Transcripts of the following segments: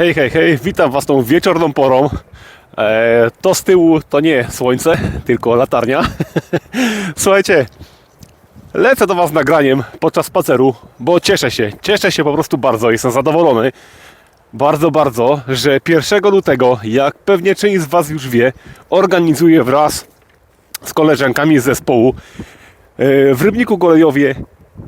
Hej, hej, hej, witam Was tą wieczorną porą. E, to z tyłu to nie słońce, tylko latarnia. Słuchajcie, lecę do Was nagraniem podczas spaceru, bo cieszę się, cieszę się po prostu bardzo, jestem zadowolony. Bardzo, bardzo, że 1 lutego, jak pewnie część z Was już wie, organizuję wraz z koleżankami z zespołu e, w Rybniku Golejowie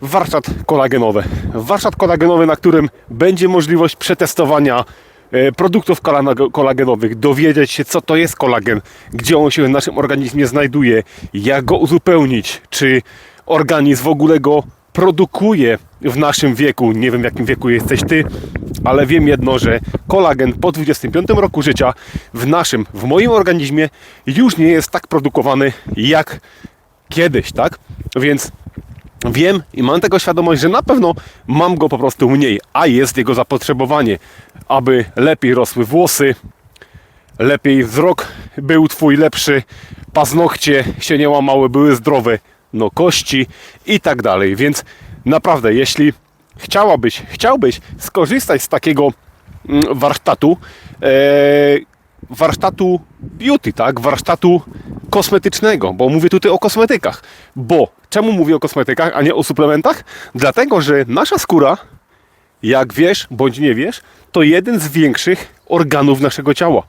warsztat kolagenowy. Warsztat kolagenowy, na którym będzie możliwość przetestowania e, produktów kolagenowych, dowiedzieć się co to jest kolagen, gdzie on się w naszym organizmie znajduje, jak go uzupełnić, czy organizm w ogóle go produkuje w naszym wieku. Nie wiem w jakim wieku jesteś ty, ale wiem jedno, że kolagen po 25 roku życia w naszym, w moim organizmie już nie jest tak produkowany jak kiedyś, tak? Więc wiem i mam tego świadomość, że na pewno mam go po prostu mniej, a jest jego zapotrzebowanie, aby lepiej rosły włosy, lepiej wzrok był twój lepszy, paznokcie się nie łamały, były zdrowe, no kości i tak dalej. Więc naprawdę, jeśli chciałabyś, chciałbyś skorzystać z takiego mm, warsztatu, e, warsztatu beauty, tak? Warsztatu kosmetycznego, bo mówię tutaj o kosmetykach. Bo czemu mówię o kosmetykach, a nie o suplementach? Dlatego, że nasza skóra, jak wiesz bądź nie wiesz, to jeden z większych organów naszego ciała.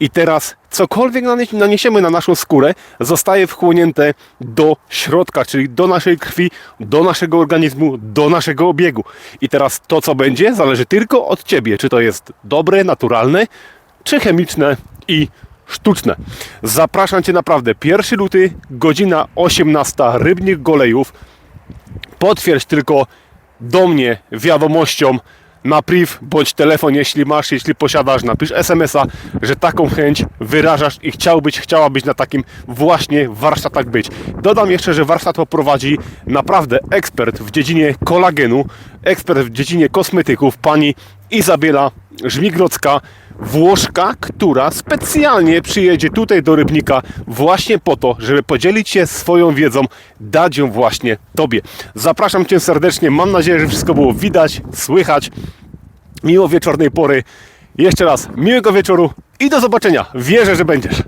I teraz cokolwiek naniesiemy na naszą skórę, zostaje wchłonięte do środka, czyli do naszej krwi, do naszego organizmu, do naszego obiegu. I teraz to, co będzie, zależy tylko od ciebie, czy to jest dobre, naturalne, czy chemiczne i sztuczne. Zapraszam Cię naprawdę. 1 luty, godzina 18, Rybnik Golejów. Potwierdź tylko do mnie wiadomością na priv bądź telefon, jeśli masz, jeśli posiadasz, napisz SMS-a, że taką chęć wyrażasz i chciałbyś, chciałabyś na takim właśnie warsztatach być. Dodam jeszcze, że warsztat poprowadzi naprawdę ekspert w dziedzinie kolagenu, ekspert w dziedzinie kosmetyków, pani Izabela Żmigrodzka, Włoszka, która specjalnie przyjedzie tutaj do Rybnika właśnie po to, żeby podzielić się swoją wiedzą, dać ją właśnie Tobie. Zapraszam Cię serdecznie, mam nadzieję, że wszystko było widać, słychać. Miło wieczornej pory. Jeszcze raz miłego wieczoru i do zobaczenia. Wierzę, że będziesz.